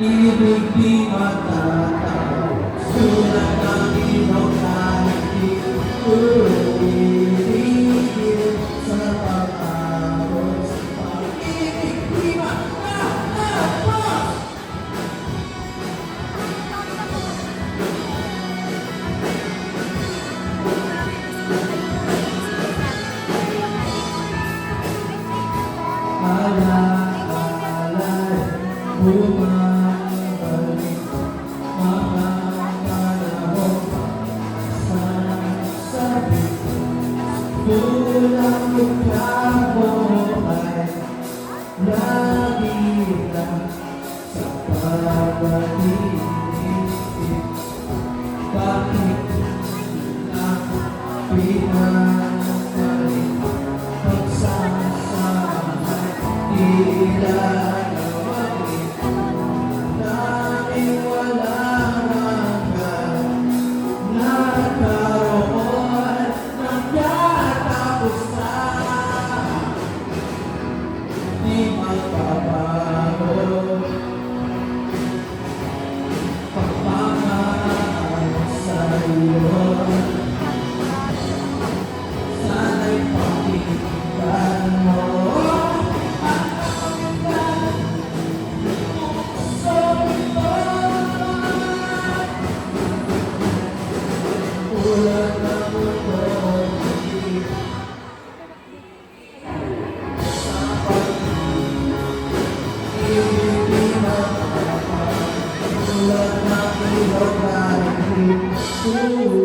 Ibig di magtatapos Sulat ng iyong nakikita Thank you. to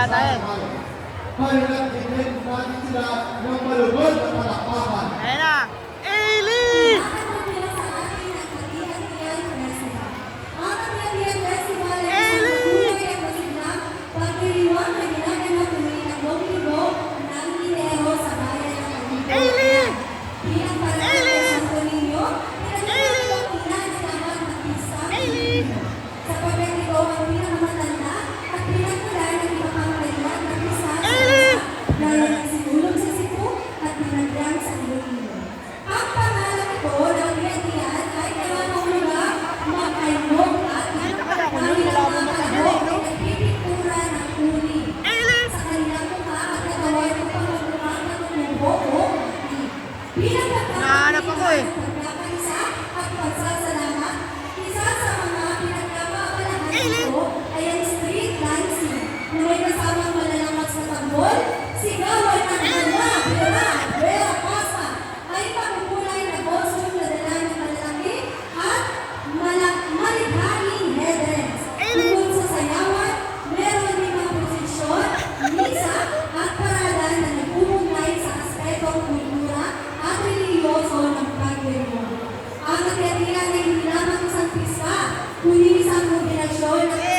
lahat tayo. Mahirap din sila ng malubot at palakpakan. Ayan na. po ay ang Kung hindi sa akin pinag-short,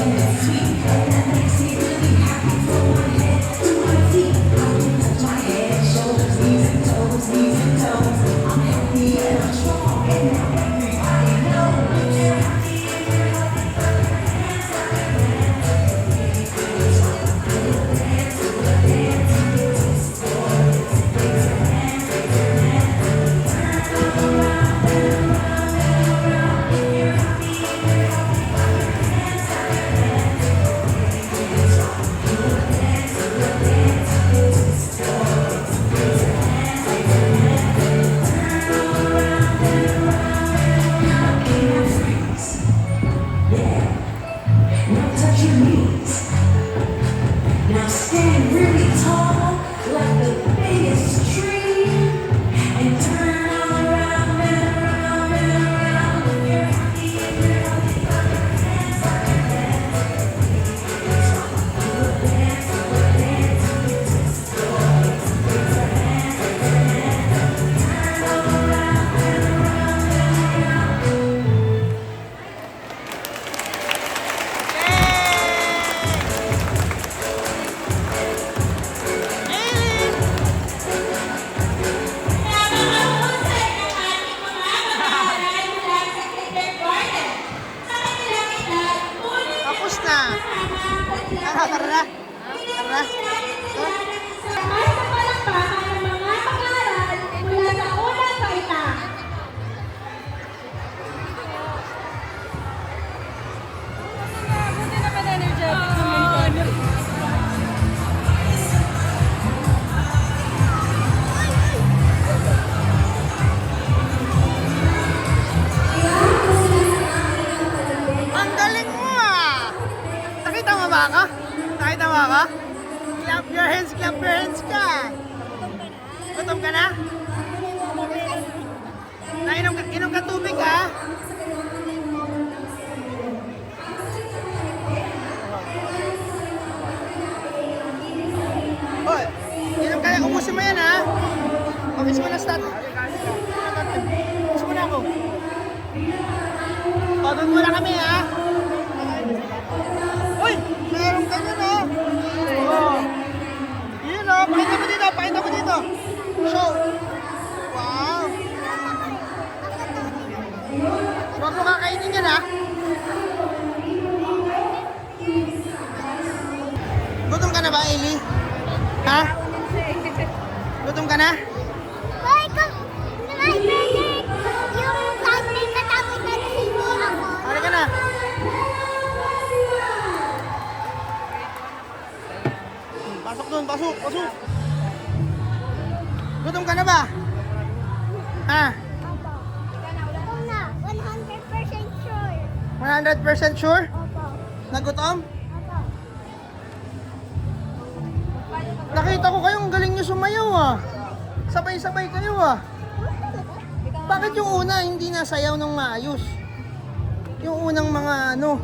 sweet. Unang salita. Ang galing mo ah! Nakita mo ba ako? Nakita mo ako? Clap your hands, clap your hands ka! Gutom ka na? Nainom ka, inom ka tubig ha? Hoy, inom ka na, ubusin mo yan ha? Ubusin mo na stat. Ubusin mo na ako. Pagod mo na kami, ha? Show. Wow. Huwag mo kakainin yan, ha? Gutom ka na ba, Eli? Ha? Gutom ka na? Hoy, my brother, yung tatay katapos na nasibo ako. Hari ka na. Pasok doon, pasok, pasok. Gutom ka na ba? Ha? Na, 100% sure. 100% sure? Opo. Nagutom? Opo. Nakita ko kayong galing nyo sumayaw ah. Sabay-sabay kayo ah. Bakit yung una hindi nasayaw ng maayos? Yung unang mga ano?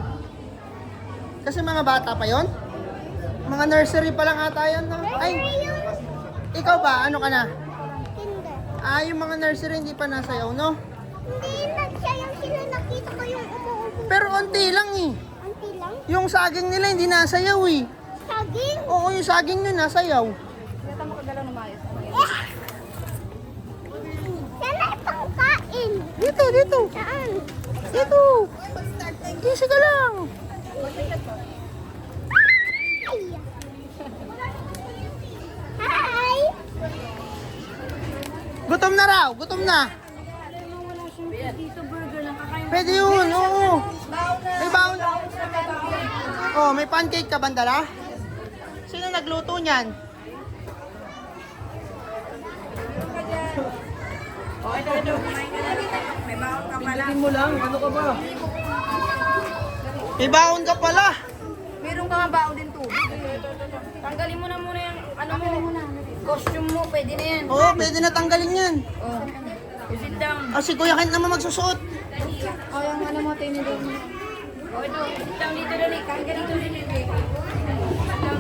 Kasi mga bata pa yon? Mga nursery pa lang ata yan. Ay, ikaw ba? Ano ka na? Ah, yung mga nursery hindi pa nasayaw, no? Hindi nagsayaw sila, nakita ko yung umuubo. Pero onti lang eh. Anti lang. Yung saging nila hindi nasayaw eh. Saging. Oo, yung saging nyo nasayaw. Sana ipangkain. Dito, dito. Saan? Dito. Kisi ka lang. Hi! Gutom na raw, gutom na. Pwede yun, oo. May baon. Oh, may pancake ka bandala? Sino nagluto niyan? mo lang, ano ka ba? May baon ka pala. Meron ka nga baon din tubig. Tanggalin mo na muna yung ano mo. Costume mo, pwede na yan. Oo, pwede na tanggalin yan. Oh. Sit down. Ah, si Kuya Kent naman magsusuot. Oh, yung ano mo, tinidor mo. Oh, ito. Sit down dito. Tara, dito.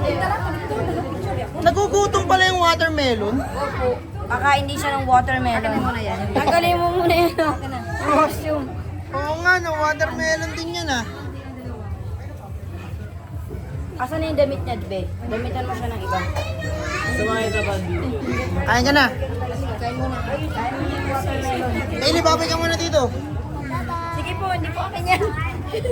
Nag-picture ako. Nagugutom pala yung watermelon. Opo. Baka hindi siya ng watermelon. Tanggalin mo na yan. Tanggalin mo muna yan. Costume. Oo nga, no, watermelon din yan ah. Asan na yung damit niya, be? Damitan mo siya ng iba. Sumakay ka ba dito? Kain ka na. Kain mo na. Kain mo na yung watermelon. Kayli, babay ka muna dito. Sige po, hindi po akin yan.